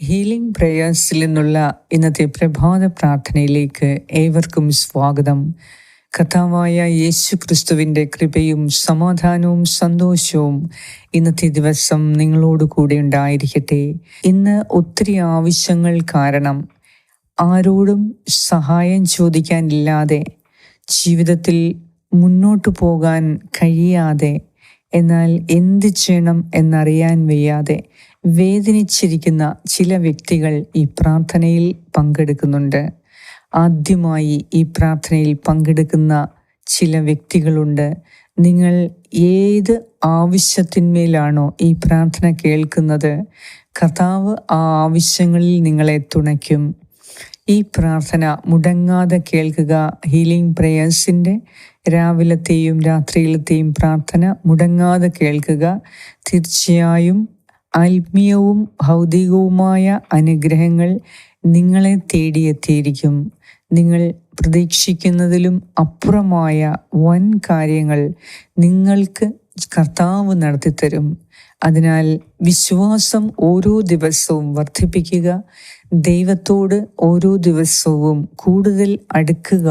Healing പ്രേയേഴ്സിൽ നിന്നുള്ള ഇന്നത്തെ പ്രഭാത പ്രാർത്ഥനയിലേക്ക് ഏവർക്കും സ്വാഗതം. കഥാവായ യേശു ക്രിസ്തുവിന്റെ കൃപയും സമാധാനവും സന്തോഷവും ഇന്നത്തെ ദിവസം നിങ്ങളോട് കൂടെ ഉണ്ടായിരിക്കട്ടെ. ഇന്ന് ഒത്തിരി ആവശ്യങ്ങൾ കാരണം ആരോടും സഹായം ചോദിക്കാനില്ലാതെ ജീവിതത്തിൽ മുന്നോട്ടു പോകാൻ കഴിയാതെ എന്നാൽ എന്ത് ചെയ്യണം എന്നറിയാൻ വയ്യാതെ വേദനിച്ചിരിക്കുന്ന ചില വ്യക്തികൾ ഈ പ്രാർത്ഥനയിൽ പങ്കെടുക്കുന്നുണ്ട്. ആദ്യമായി ഈ പ്രാർത്ഥനയിൽ പങ്കെടുക്കുന്ന ചില വ്യക്തികളുണ്ട്. നിങ്ങൾ ഏത് ആവശ്യത്തിന്മേലാണോ ഈ പ്രാർത്ഥന കേൾക്കുന്നത് കർത്താവ് ആ ആവശ്യങ്ങളിൽ നിങ്ങളെ തുണയ്ക്കും. ഈ പ്രാർത്ഥന മുടങ്ങാതെ കേൾക്കുക ഹീലിംഗ് പ്രേയേഴ്സിന്റെ രാവിലത്തെയും രാത്രിയിലത്തെയും പ്രാർത്ഥന മുടങ്ങാതെ കേൾക്കുക തീർച്ചയായും ആത്മീയവും ഭൗതികവുമായ അനുഗ്രഹങ്ങൾ നിങ്ങളെ തേടിയെത്തിയിരിക്കും. നിങ്ങൾ പ്രതീക്ഷിക്കുന്നതിലും അപ്പുറമായ വൻ കാര്യങ്ങൾ നിങ്ങൾക്ക് കർത്താവ് നടത്തിത്തരും. അതിനാൽ വിശ്വാസം ഓരോ ദിവസവും വർദ്ധിപ്പിക്കുക ദൈവത്തോട് ഓരോ ദിവസവും കൂടുതൽ അടുക്കുക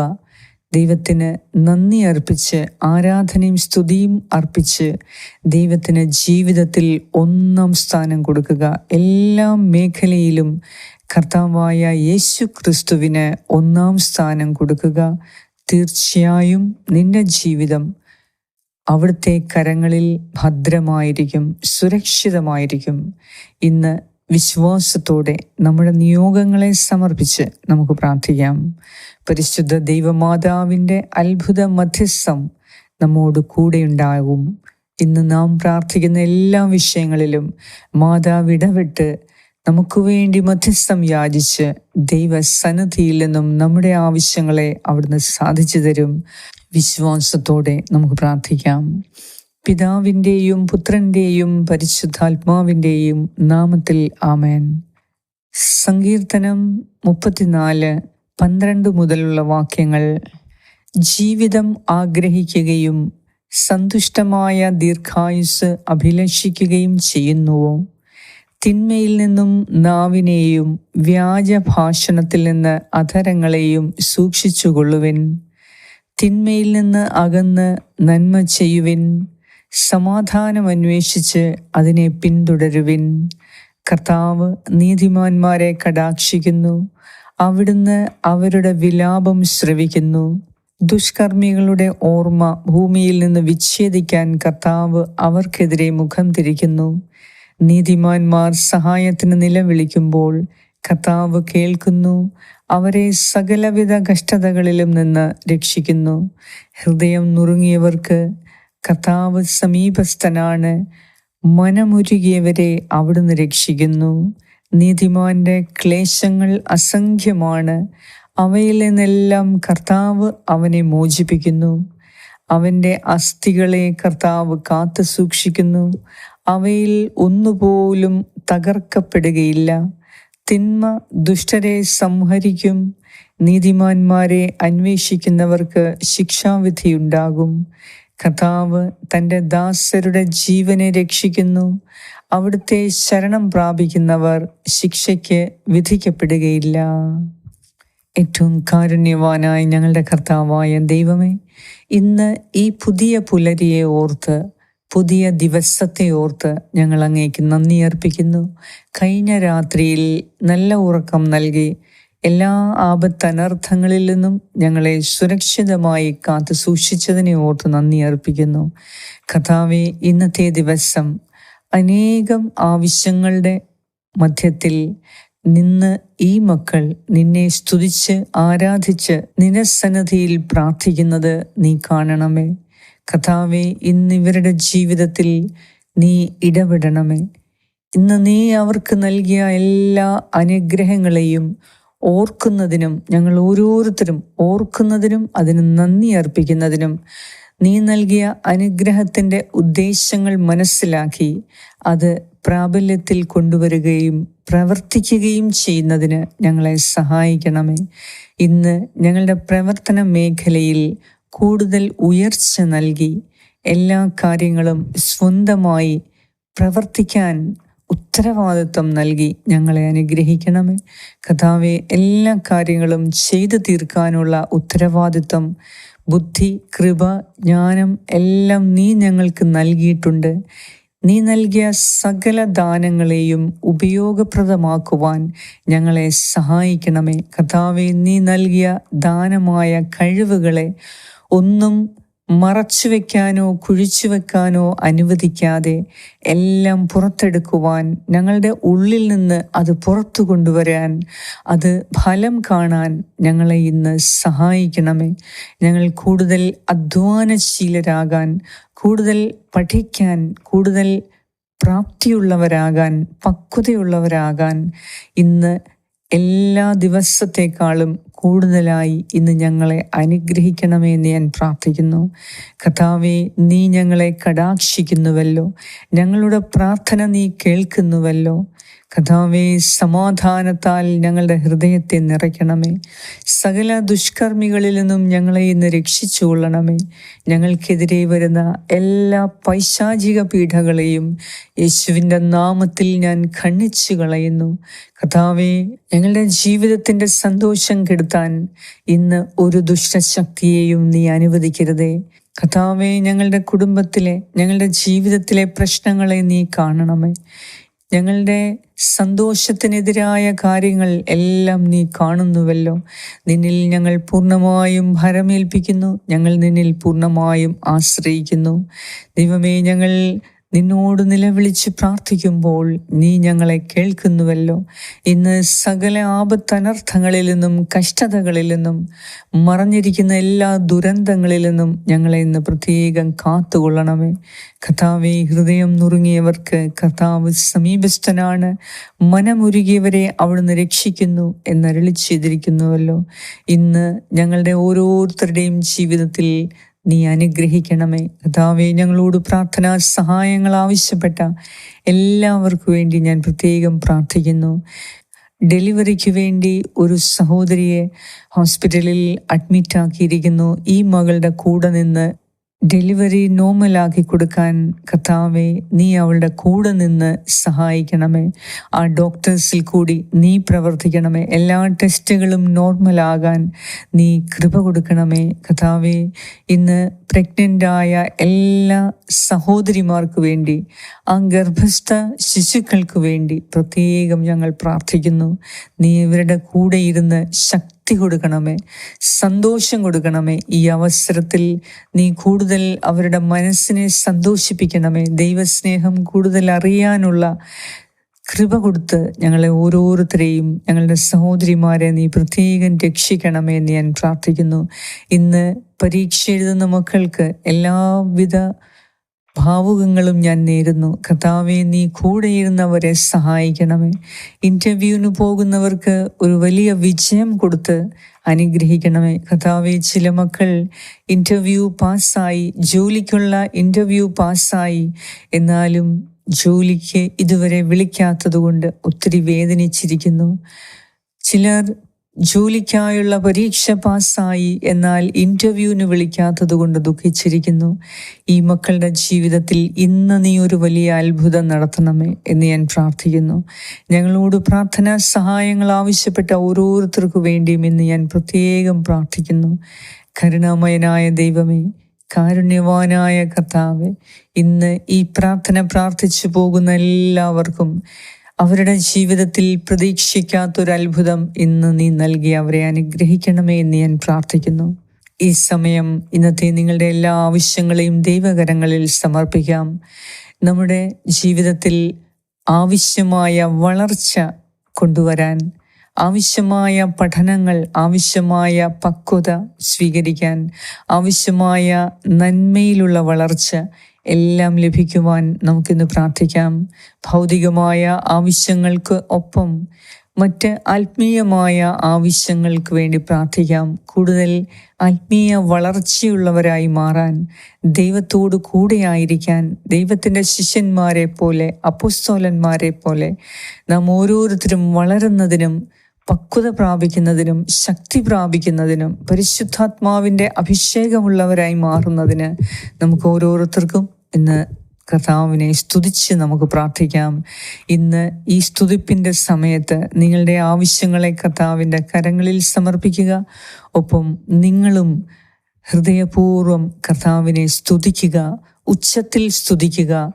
ദൈവത്തിന് നന്ദി അർപ്പിച്ച് ആരാധനയും സ്തുതിയും അർപ്പിച്ച് ദൈവത്തിന് ജീവിതത്തിൽ ഒന്നാം സ്ഥാനം കൊടുക്കുക. എല്ലാ മേഖലയിലും കർത്താവായ യേശു ക്രിസ്തുവിന് ഒന്നാം സ്ഥാനം കൊടുക്കുക. തീർച്ചയായും നിന്റെ ജീവിതം അവിടുത്തെ കരങ്ങളിൽ ഭദ്രമായിരിക്കും സുരക്ഷിതമായിരിക്കും. ഇന്ന് വിശ്വാസത്തോടെ നമ്മുടെ നിയോഗങ്ങളെ സമർപ്പിച്ച് നമുക്ക് പ്രാർത്ഥിക്കാം. പരിശുദ്ധ ദൈവമാതാവിന്റെ അത്ഭുത മധ്യസ്ഥം നമ്മോട് കൂടെയുണ്ടാകും ഇന്ന് നാം പ്രാർത്ഥിക്കുന്ന എല്ലാ വിഷയങ്ങളിലും മാതാവ് ഇടപെട്ട് നമുക്ക് വേണ്ടി മധ്യസ്ഥം യാചിച്ച് ദൈവസന്നിധിയിൽ നിന്നും നമ്മുടെ ആവശ്യങ്ങളെ അവിടുന്ന് സാധിച്ചു തരും. വിശ്വാസത്തോടെ നമുക്ക് പ്രാർത്ഥിക്കാം. പിതാവിന്റെയും പുത്രന്റെയും പരിശുദ്ധാത്മാവിന്റെയും നാമത്തിൽ ആമേൻ. സങ്കീർത്തനം മുപ്പത്തിനാല് പന്ത്രണ്ട് മുതലുള്ള വാക്യങ്ങൾ. ജീവിതം ആഗ്രഹിക്കുകയും സന്തുഷ്ടമായ ദീർഘായുസ് അഭിലഷിക്കുകയും ചെയ്യുന്നുവോ തിന്മയിൽ നിന്നും നാവിനെയും വ്യാജഭാഷണത്തിൽ നിന്ന് അധരങ്ങളെയും സൂക്ഷിച്ചുകൊള്ളുവിൻ. തിന്മയിൽ നിന്ന് അകന്ന് നന്മ ചെയ്യുവിൻ. സമാധാനം അന്വേഷിച്ച് അതിനെ പിന്തുടരുവിൻ. കർത്താവ് നീതിമാന്മാരെ കടാക്ഷിക്കുന്നു. അവിടുന്ന് അവരുടെ വിലാപം ശ്രവിക്കുന്നു. ദുഷ്കർമ്മികളുടെ ഓർമ്മ ഭൂമിയിൽ നിന്ന് വിച്ഛേദിക്കാൻ കർത്താവ് അവർക്കെതിരെ മുഖം തിരിക്കുന്നു. നീതിമാന്മാർ സഹായത്തിന് നിലവിളിക്കുമ്പോൾ കർത്താവ് കേൾക്കുന്നു. അവരെ സകലവിധ കഷ്ടതകളിലും നിന്ന് രക്ഷിക്കുന്നു. ഹൃദയം നുറുങ്ങിയവർക്ക് കർത്താവ് സമീപസ്ഥനാണ്. മനമുരുകിയവരെ അവിടുന്ന് രക്ഷിക്കുന്നു. നീതിമാന്റെ ക്ലേശങ്ങൾ അസംഖ്യമാണ്. അവയിൽ നിന്നെല്ലാം കർത്താവ് അവനെ മോചിപ്പിക്കുന്നു. അവന്റെ അസ്ഥികളെ കർത്താവ് കാത്തു സൂക്ഷിക്കുന്നു. അവയിൽ ഒന്നുപോലും തകർക്കപ്പെടുകയില്ല. തിന്മ ദുഷ്ടരെ സംഹരിക്കും. നീതിമാന്മാരെ അന്വേഷിക്കുന്നവർക്ക് ശിക്ഷാവിധിയുണ്ടാകും. കഥാവ് തന്റെ ദാസരുടെ ജീവനെ രക്ഷിക്കുന്നു. അവിടുത്തെ ശരണം പ്രാപിക്കുന്നവർ ശിക്ഷയ്ക്ക് വിധിക്കപ്പെടുകയില്ല. ഏറ്റവും കാരുണ്യവാനായ ഞങ്ങളുടെ കർത്താവായ ദൈവമേ ഇന്ന് ഈ പുതിയ പുലരിയെ ഓർത്ത് പുതിയ ദിവസത്തെ ഓർത്ത് ഞങ്ങൾ അങ്ങേക്ക് നന്ദി അർപ്പിക്കുന്നു. കഴിഞ്ഞ രാത്രിയിൽ നല്ല ഉറക്കം നൽകി എല്ലാ ആപത്തനർത്ഥങ്ങളിൽ നിന്നും ഞങ്ങളെ സുരക്ഷിതമായി കാത്തു സൂക്ഷിച്ചതിനെ ഓർത്ത് നന്ദി അർപ്പിക്കുന്നു. കഥാവെ ഇന്നത്തെ ദിവസം അനേകം ആവശ്യങ്ങളുടെ മധ്യത്തിൽ നിന്ന് ഈ മക്കൾ നിന്നെ സ്തുതിച്ച് ആരാധിച്ച് നിനസന്നധിയിൽ പ്രാർത്ഥിക്കുന്നത് നീ കാണണമേ. കഥാവെ ഇന്ന് ഇവരുടെ ജീവിതത്തിൽ നീ ഇടപെടണമേ. ഇന്ന് നീ അവർക്ക് നൽകിയ എല്ലാ അനുഗ്രഹങ്ങളെയും ഓർക്കുന്നതിനും ഞങ്ങൾ ഓരോരുത്തരും ഓർക്കുന്നതിനും അതിന് നന്ദി അർപ്പിക്കുന്നതിനും നീ നൽകിയ അനുഗ്രഹത്തിന്റെ ഉദ്ദേശങ്ങൾ മനസ്സിലാക്കി അത് പ്രാബല്യത്തിൽ കൊണ്ടുവരികയും പ്രവർത്തിക്കുകയും ചെയ്യുന്നതിന് ഞങ്ങളെ സഹായിക്കണമേ. ഇന്ന് ഞങ്ങളുടെ പ്രവർത്തന മേഖലയിൽ കൂടുതൽ ഉയർച്ച നൽകി എല്ലാ കാര്യങ്ങളും സ്വന്തമായി പ്രവർത്തിക്കാൻ ഉത്തരവാദിത്വം നൽകി ഞങ്ങളെ അനുഗ്രഹിക്കണമേ. കഥാവെ എല്ലാ കാര്യങ്ങളും ചെയ്തു തീർക്കാനുള്ള ഉത്തരവാദിത്വം ബുദ്ധി കൃപ ജ്ഞാനം എല്ലാം നീ ഞങ്ങൾക്ക് നൽകിയിട്ടുണ്ട്. നീ നൽകിയ സകല ദാനങ്ങളെയും ഉപയോഗപ്രദമാക്കുവാൻ ഞങ്ങളെ സഹായിക്കണമേ. കഥാവെ നീ നൽകിയ ദാനമായ കഴിവുകളെ ഒന്നും മറച്ചു വയ്ക്കാനോ കുഴിച്ചു വെക്കാനോ അനുവദിക്കാതെ എല്ലാം പുറത്തെടുക്കുവാൻ ഞങ്ങളുടെ ഉള്ളിൽ നിന്ന് അത് പുറത്തു കൊണ്ടുവരാൻ അത് ഫലം കാണാൻ ഞങ്ങളെ ഇന്ന് സഹായിക്കണമേ. ഞങ്ങൾ കൂടുതൽ അധ്വാനശീലരാകാൻ കൂടുതൽ പഠിക്കാൻ കൂടുതൽ പ്രാപ്തിയുള്ളവരാകാൻ പക്വതയുള്ളവരാകാൻ ഇന്ന് എല്ലാ ദിവസത്തെക്കാളും കൂടുതലായി ഇന്ന് ഞങ്ങളെ അനുഗ്രഹിക്കണമേ എന്ന് ഞാൻ പ്രാർത്ഥിക്കുന്നു. കഥാവെ നീ ഞങ്ങളെ കടാക്ഷിക്കുന്നുവല്ലോ. ഞങ്ങളുടെ പ്രാർത്ഥന നീ കേൾക്കുന്നുവല്ലോ. കഥാവെ സമാധാനത്താൽ ഞങ്ങളുടെ ഹൃദയത്തെ നിറയ്ക്കണമേ. സകല ദുഷ്കർമ്മികളിൽ നിന്നും ഞങ്ങളെ ഇന്ന് രക്ഷിച്ചുകൊള്ളണമേ. ഞങ്ങൾക്കെതിരെ വരുന്ന എല്ലാ പൈശാചിക പീഠകളെയും യേശുവിന്റെ നാമത്തിൽ ഞാൻ ഖണ്ണിച്ചു കളയുന്നു. കഥാവേ ഞങ്ങളുടെ ജീവിതത്തിന്റെ സന്തോഷം കെടുത്താൻ ഇന്ന് ഒരു ദുഷ്ടശക്തിയെയും നീ അനുവദിക്കരുതേ. കഥാവെ ഞങ്ങളുടെ കുടുംബത്തിലെ ഞങ്ങളുടെ ജീവിതത്തിലെ പ്രശ്നങ്ങളെ നീ കാണണമേ. ഞങ്ങളുടെ സന്തോഷത്തിനെതിരായ കാര്യങ്ങൾ എല്ലാം നീ കാണുന്നുവല്ലോ. നിന്നിൽ ഞങ്ങൾ പൂർണമായും ഭരമേൽപ്പിക്കുന്നു. ഞങ്ങൾ നിന്നിൽ പൂർണമായും ആശ്രയിക്കുന്നു. ദൈവമേ ഞങ്ങൾ നിന്നോട് നിലവിളിച്ച് പ്രാർത്ഥിക്കുമ്പോൾ നീ ഞങ്ങളെ കേൾക്കുന്നുവല്ലോ. ഇന്ന് സകല ആപത്തനർത്ഥങ്ങളിൽ നിന്നും കഷ്ടതകളിൽ നിന്നും മറഞ്ഞിരിക്കുന്ന എല്ലാ ദുരന്തങ്ങളിൽ നിന്നും ഞങ്ങളെ ഇന്ന് പ്രത്യേകം കാത്തുകൊള്ളണമേ. കഥാവെ ഹൃദയം നുറുങ്ങിയവർക്ക് കഥാവ് സമീപസ്ഥനാണ്. മനമുരുകിയവരെ അവിടുന്ന് രക്ഷിക്കുന്നു എന്നരളി ചെയ്തിരിക്കുന്നുവല്ലോ ഇന്ന് ഞങ്ങളുടെ ഓരോരുത്തരുടെയും ജീവിതത്തിൽ നീ അനുഗ്രഹിക്കണമേ. കഥാവെ ഞങ്ങളോട് പ്രാർത്ഥനാ സഹായങ്ങൾ ആവശ്യപ്പെട്ട എല്ലാവർക്കും വേണ്ടി ഞാൻ പ്രത്യേകം പ്രാർത്ഥിക്കുന്നു. ഡെലിവറിക്ക് വേണ്ടി ഒരു സഹോദരിയെ ഹോസ്പിറ്റലിൽ അഡ്മിറ്റ് ആക്കിയിരിക്കുന്നു ഈ മകളുടെ കൂടെ നിന്ന് ഡെലിവറി നോർമലാക്കി കൊടുക്കാൻ കർത്താവെ നീ അവളുടെ കൂടെ നിന്ന് സഹായിക്കണമേ. ആ ഡോക്ടേഴ്സിൽ കൂടി നീ പ്രവർത്തിക്കണമേ. എല്ലാ ടെസ്റ്റുകളും നോർമലാകാൻ നീ കൃപ കൊടുക്കണമേ. കഥാവെ ഇന്ന് പ്രഗ്നന്റായ എല്ലാ സഹോദരിമാർക്ക് വേണ്ടി ആ ഗർഭസ്ഥ ശിശുക്കൾക്ക് വേണ്ടി പ്രത്യേകം ഞങ്ങൾ പ്രാർത്ഥിക്കുന്നു. നീ ഇവരുടെ കൂടെ ഇരുന്ന് ശക്തി കൊടുക്കണമേ. സന്തോഷം കൊടുക്കണമേ. ഈ അവസരത്തിൽ നീ കൂടുതൽ അവരുടെ മനസ്സിനെ സന്തോഷിപ്പിക്കണമേ. ദൈവസ്നേഹം കൂടുതൽ അറിയാനുള്ള കൃപ കൊടുത്ത് ഞങ്ങളെ ഓരോരുത്തരെയും ഞങ്ങളുടെ സഹോദരിമാരെ നീ പ്രത്യേകം രക്ഷിക്കണമേ എന്ന് ഞാൻ പ്രാർത്ഥിക്കുന്നു. ഇന്ന് പരീക്ഷ എഴുതുന്ന മക്കൾക്ക് എല്ലാവിധ ഭാവുകങ്ങളും ഞാൻ നേരുന്നു. കർത്താവെ നീ കൂടെയിരുന്നവരെ സഹായിക്കണമേ. ഇന്റർവ്യൂവിന് പോകുന്നവർക്ക് ഒരു വലിയ വിജയം കൊടുത്ത് അനുഗ്രഹിക്കണമേ. കർത്താവെ ചില മക്കൾ ഇന്റർവ്യൂ പാസ്സായി ജോലിക്കുള്ള ഇന്റർവ്യൂ പാസ്സായി. എന്നാലും ജോലിക്ക് ഇതുവരെ വിളിക്കാത്തതുകൊണ്ട് ഒത്തിരി വേദനിച്ചിരിക്കുന്നു. ചിലർ ജോലിക്കായുള്ള പരീക്ഷ പാസ്സായി എന്നാൽ ഇന്റർവ്യൂവിന് വിളിക്കാത്തത് കൊണ്ട് ദുഃഖിച്ചിരിക്കുന്നു. ഈ മക്കളുടെ ജീവിതത്തിൽ ഇന്ന് നീ ഒരു വലിയ അത്ഭുതം നടത്തണമേ എന്ന് ഞാൻ പ്രാർത്ഥിക്കുന്നു. ഞങ്ങളോട് പ്രാർത്ഥനാ സഹായങ്ങൾ ആവശ്യപ്പെട്ട ഓരോരുത്തർക്കു വേണ്ടിയും ഇന്ന് ഞാൻ പ്രത്യേകം പ്രാർത്ഥിക്കുന്നു. കരുണാമയനായ ദൈവമേ കാരുണ്യവാനായ കർത്താവ് ഇന്ന് ഈ പ്രാർത്ഥന പ്രാർത്ഥിച്ചു പോകുന്ന എല്ലാവർക്കും അവരുടെ ജീവിതത്തിൽ പ്രതീക്ഷിക്കാത്തൊരത്ഭുതം ഇന്ന് നീ നൽകി അവരെ അനുഗ്രഹിക്കണമേ എന്ന് ഞാൻ പ്രാർത്ഥിക്കുന്നു. ഈ സമയം ഇന്നത്തെ നിങ്ങളുടെ എല്ലാ ആവശ്യങ്ങളെയും ദൈവകരങ്ങളിൽ സമർപ്പിക്കാം. നമ്മുടെ ജീവിതത്തിൽ ആവശ്യമായ വളർച്ച കൊണ്ടുവരാൻ ആവശ്യമായ പഠനങ്ങൾ ആവശ്യമായ പക്വത സ്വീകരിക്കാൻ ആവശ്യമായ നന്മയിലുള്ള വളർച്ച എല്ലാം ലഭിക്കുവാൻ നമുക്കിന്ന് പ്രാർത്ഥിക്കാം. ഭൗതികമായ ആവശ്യങ്ങൾക്ക് ഒപ്പം മറ്റ് ആത്മീയമായ ആവശ്യങ്ങൾക്ക് വേണ്ടി പ്രാർത്ഥിക്കാം. കൂടുതൽ ആത്മീയ വളർച്ചയുള്ളവരായി മാറാൻ ദൈവത്തോട് കൂടെയായിരിക്കാൻ ദൈവത്തിന്റെ ശിഷ്യന്മാരെ പോലെ അപ്പുസ്തോലന്മാരെ പോലെ നാം ഓരോരുത്തരും വളരുന്നതിനും പക്വത പ്രാപിക്കുന്നതിനും ശക്തി പ്രാപിക്കുന്നതിനും പരിശുദ്ധാത്മാവിന്റെ അഭിഷേകമുള്ളവരായി മാറുന്നതിന് നമുക്ക് ഓരോരുത്തർക്കും ഇന്ന് കർത്താവിനെ സ്തുതിച്ച് നമുക്ക് പ്രാർത്ഥിക്കാം. ഇന്ന് ഈ സ്തുതിപ്പിന്റെ സമയത്ത് നിങ്ങളുടെ ആവശ്യങ്ങളെ കർത്താവിന്റെ കരങ്ങളിൽ സമർപ്പിക്കുക. ഒപ്പം നിങ്ങളും ഹൃദയപൂർവം കർത്താവിനെ സ്തുതിക്കുക ഉച്ചത്തിൽ സ്തുതിക്കുക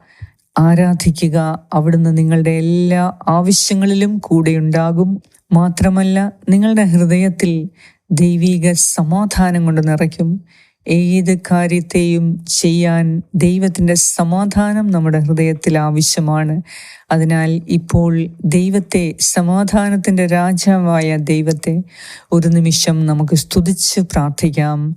ആരാധിക്കുക. അവിടുന്ന് നിങ്ങളുടെ എല്ലാ ആവശ്യങ്ങളിലും കൂടെയുണ്ടാകും മാത്രമല്ല നിങ്ങളുടെ ഹൃദയത്തിൽ ദൈവീക സമാധാനം കൊണ്ട് നിറയ്ക്കും. ഏത് കാര്യത്തെയും ചെയ്യാൻ ദൈവത്തിന്റെ സമാധാനം നമ്മുടെ ഹൃദയത്തിൽ ആവശ്യമാണ്. അതിനാൽ ഇപ്പോൾ ദൈവത്തെ സമാധാനത്തിന്റെ രാജാവായ ദൈവത്തെ ഒരു നിമിഷം നമുക്ക് സ്തുതിച്ച് പ്രാർത്ഥിക്കാം.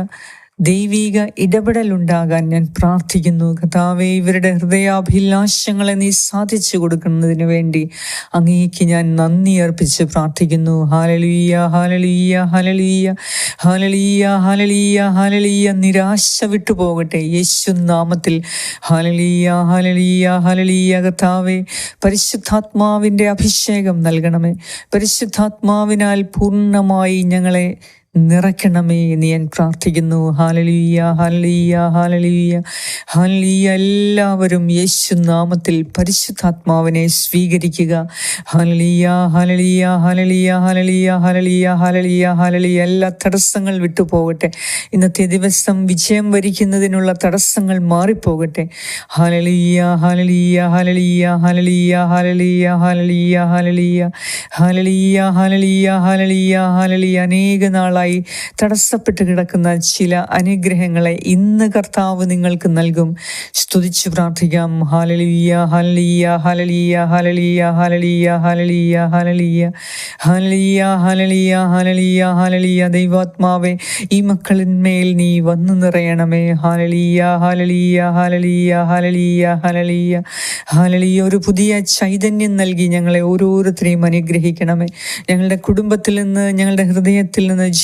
ദൈവിക ഇടപെടലുണ്ടാകാൻ ഞാൻ പ്രാർത്ഥിക്കുന്നു. കഥാവെ ഇവരുടെ ഹൃദയാഭിലാഷങ്ങളെ നീ സാധിച്ചു കൊടുക്കുന്നതിന് വേണ്ടി അങ്ങേക്ക് ഞാൻ നന്ദി അർപ്പിച്ച് പ്രാർത്ഥിക്കുന്നു. ഹാലലീയ ഹാലലീയ ഹാലലീയ ഹാലലീയ ഹാലലീയ ഹാലലീയ നിരാശ വിട്ടു പോകട്ടെ. യേശു നാമത്തിൽ ഹാലലീയ ഹാലലീയ ഹാലലീയ കഥാവെ പരിശുദ്ധാത്മാവിന്റെ അഭിഷേകം നൽകണമേ. പരിശുദ്ധാത്മാവിനാൽ പൂർണമായി ഞങ്ങളെ നിറയ്ക്കണമേ എന്ന് ഞാൻ പ്രാർത്ഥിക്കുന്നു ഹാലലിയ ഹാലലിയ ഹാലലിയ ഹാലലിയ എല്ലാവരും യേശു നാമത്തിൽ പരിശുദ്ധാത്മാവിനെ സ്വീകരിക്കുക ഹാലലിയ ഹാലലിയ ഹാലലിയ ഹാലലിയ ഹാലലിയ ഹാലലിയ ഹാലലിയ എല്ലാ തടസ്സങ്ങൾ വിട്ടുപോകട്ടെ ഇന്നത്തെ ദിവസം വിജയം വരിക്കുന്നതിനുള്ള തടസ്സങ്ങൾ മാറിപ്പോകട്ടെ ഹാലലിയ ഹാലലിയ ഹാലലിയ ഹാലലിയ ഹാലലിയ ഹാലലിയ ഹാലലിയ ഹാലലിയ ഹാലലിയ ഹാലലിയ ഹാലലിയ അനേക നാളായി നാളുകളായി തടസ്സപ്പെട്ട് കിടക്കുന്ന ചില അനുഗ്രഹങ്ങളെ ഇന്ന് കർത്താവ് നിങ്ങൾക്ക് നൽകും സ്തുതിച്ച് പ്രാർത്ഥിക്കാം ഹാലലിയ ഹലലിയ ഹലലിയ ഹലലിയ ഹലലിയ ഹലലിയ ഹലലിയ ഹലലിയ ഹലലിയ ഹലലിയ ഹലലിയ ദൈവാത്മാവെ ഈ മക്കളിന്മേൽ നീ വന്നു നിറയണമേ ഹാലലിയ ഹലിയ ഹലിയ ഹലിയ ഹലലിയ ഹലിയ ഒരു പുതിയ ചൈതന്യം നൽകി ഞങ്ങളെ ഓരോരുത്തരെയും അനുഗ്രഹിക്കണമേ ഞങ്ങളുടെ കുടുംബത്തിൽ നിന്ന് ഞങ്ങളുടെ ഹൃദയത്തിൽ നിന്ന്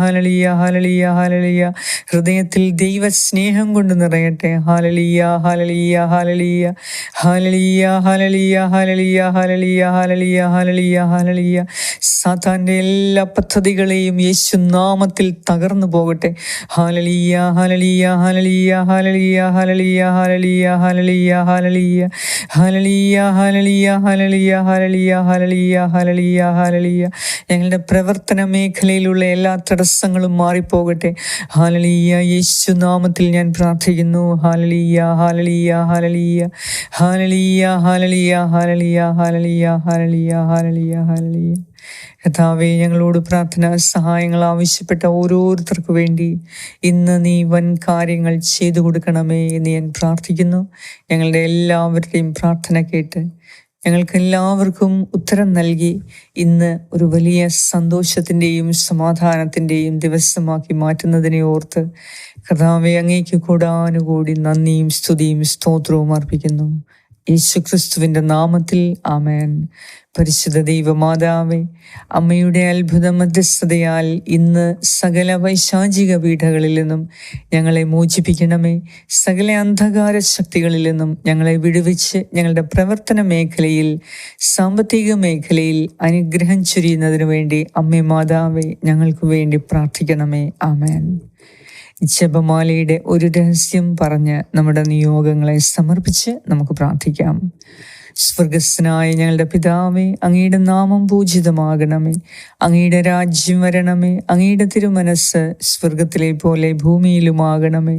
ഹലലിയ ഹാലലിയ ഹാലലിയ ഹൃദയത്തിൽ ദൈവസ്നേഹം കൊണ്ട് നിറയട്ടെ ഹാലലിയ ഹാലലിയ ഹാലലിയ ഹാലലിയ ഹാലലിയ ഹാലലിയ ഹാലലിയ ഹാലലിയ ഹാലലിയ ഹാലലിയ സാത്താന്റെ എല്ലാ പദ്ധതികളെയും യേശു നാമത്തിൽ തകർന്നു പോകട്ടെ ഹാലലിയ ഹാലലിയ ഹാലലിയ ഹാലലിയ ഹാലലിയ ഹാലലിയ ഹാലലിയ ഹാലലിയ ഹാലലിയ ഹാലലിയ ഹാലലിയ ഹാലലിയ ഹാലലിയ ഹാലലിയ ഹലലിയ ഞങ്ങളുടെ പ്രവർത്തന മേഖലയിലുള്ള എല്ലാ തടസ്സങ്ങളും മാറിപ്പോകട്ടെ. ഹാലലീയ യേശു നാമത്തിൽ ഞാൻ പ്രാർത്ഥിക്കുന്നു. ഹാലലീയ ഹാലലീയ ഹാലലീയ. ഹാലലീയ ഹാലലീയ ഹാലലീയ ഹാലലീയ ഹാലലീയ ഹാലലീയ ഹാലലീയ. കഥാവെ ഞങ്ങളോട് പ്രാർത്ഥന സഹായങ്ങൾ ആവശ്യപ്പെട്ട ഓരോരുത്തർക്കു വേണ്ടി ഇന്ന് നീ വൻ കാര്യങ്ങൾ ചെയ്തു കൊടുക്കണമേ എന്ന് ഞാൻ പ്രാർത്ഥിക്കുന്നു. ഞങ്ങളുടെ എല്ലാവരുടെയും പ്രാർത്ഥന കേട്ട് ഞങ്ങൾക്ക് എല്ലാവർക്കും ഉത്തരം നൽകി ഇന്ന് ഒരു വലിയ സന്തോഷത്തിന്റെയും സമാധാനത്തിന്റെയും ദിവസമാക്കി മാറ്റുന്നതിനെ ഓർത്ത് കർത്താവെ അങ്ങേക്ക് കൂടാനുകൂടി നന്ദിയും സ്തുതിയും സ്തോത്രവും അർപ്പിക്കുന്നു. യേശുക്രിസ്തുവിന്റെ നാമത്തിൽ ആമേൻ. പരിശുദ്ധ ദൈവമാതാവേ അമ്മയുടെ അത്ഭുത മധ്യസ്ഥതയാൽ ഇന്ന് സകല വൈശാചിക പീഠകളിൽ നിന്നും ഞങ്ങളെ മോചിപ്പിക്കണമേ. സകല അന്ധകാര ശക്തികളിൽ നിന്നും ഞങ്ങളെ വിടുവിച്ച് ഞങ്ങളുടെ പ്രവർത്തന മേഖലയിൽ സാമ്പത്തിക മേഖലയിൽ അനുഗ്രഹം ചൊരിയുന്നതിനു വേണ്ടി അമ്മേ മാതാവെ ഞങ്ങൾക്ക് വേണ്ടി പ്രാർത്ഥിക്കണമേ. ആമേൻ. ജപമാലയുടെ ഒരു രഹസ്യം പറഞ്ഞ് നമ്മുടെ നിയോഗങ്ങളെ സമർപ്പിച്ച് നമുക്ക് പ്രാർത്ഥിക്കാം. സ്വർഗസ്നായ ഞങ്ങളുടെ പിതാവേ അങ്ങയുടെ നാമം പൂജിതമാകണമേ. അങ്ങയുടെ രാജ്യം വരണമേ. അങ്ങയുടെ തിരുമനസ് സ്വർഗത്തിലെ പോലെ ഭൂമിയിലുമാകണമേ.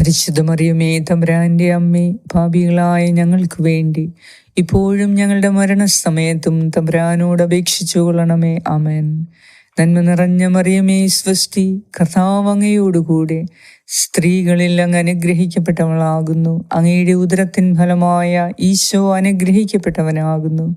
പരിശുദ്ധ മറിയമേ തമ്പുരാന്റെ അമ്മേ പാപികളായ ഞങ്ങൾക്ക് വേണ്ടി. ഇപ്പോഴും ഞങ്ങളുടെ മരണസമയത്തും തമ്പുരാനോട് അപേക്ഷിച്ചു കൊള്ളണമേ ആമേൻ. നന്മ നിറഞ്ഞ മറിയമേ സ്വസ്തി കഥാവങ്ങയോടുകൂടെ സ്ത്രീകളിൽ അങ്ങ് അനുഗ്രഹിക്കപ്പെട്ടവളാകുന്നു. അങ്ങയുടെ ഉദരത്തിൻ ഫലമായ ഈശോ അനുഗ്രഹിക്കപ്പെട്ടവനാകുന്നു.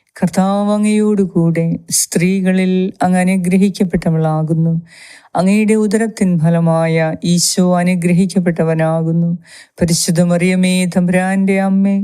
കർത്താവ് സ്ത്രീകളിൽ അങ്ങ് അനുഗ്രഹിക്കപ്പെട്ടവളാകുന്നു. അങ്ങയുടെ ഉദരത്തിൻ ഫലമായ ഈശോ അനുഗ്രഹിക്കപ്പെട്ടവനാകുന്നു. പരിശുദ്ധമറിയമേ തമ്പുരാന്റെ അമ്മേ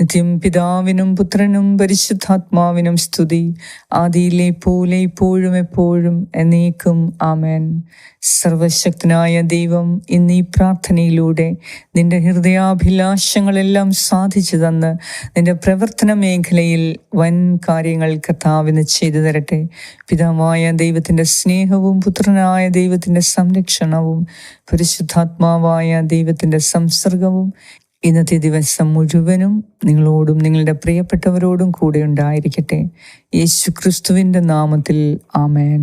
നിത്യം പിതാവിനും പുത്രനും പരിശുദ്ധാത്മാവിനും സ്തുതി. ആദിയിലെ പോലെ ഇപ്പോഴും എപ്പോഴും എന്നേക്കും. ആമേൻ. സർവശക്തനായ ദൈവം ഇന്ന് ഈ പ്രാർത്ഥനയിലൂടെ നിന്റെ ഹൃദയാഭിലാഷങ്ങളെല്ലാം സാധിച്ചു തന്ന് നിന്റെ പ്രവർത്തന മേഖലയിൽ വൻ കാര്യങ്ങൾ കർത്താവിന് ചെയ്തു തരട്ടെ. പിതാവായ ദൈവത്തിന്റെ സ്നേഹവും പുത്രനായ ദൈവത്തിന്റെ സംരക്ഷണവും പരിശുദ്ധാത്മാവായ ദൈവത്തിന്റെ സംസർഗവും ഇന്നത്തെ ദിവസം മുഴുവനും നിങ്ങളോടും നിങ്ങളുടെ പ്രിയപ്പെട്ടവരോടും കൂടെ ഉണ്ടായിരിക്കട്ടെ. യേശു ക്രിസ്തുവിന്റെ നാമത്തിൽ ആമേൻ.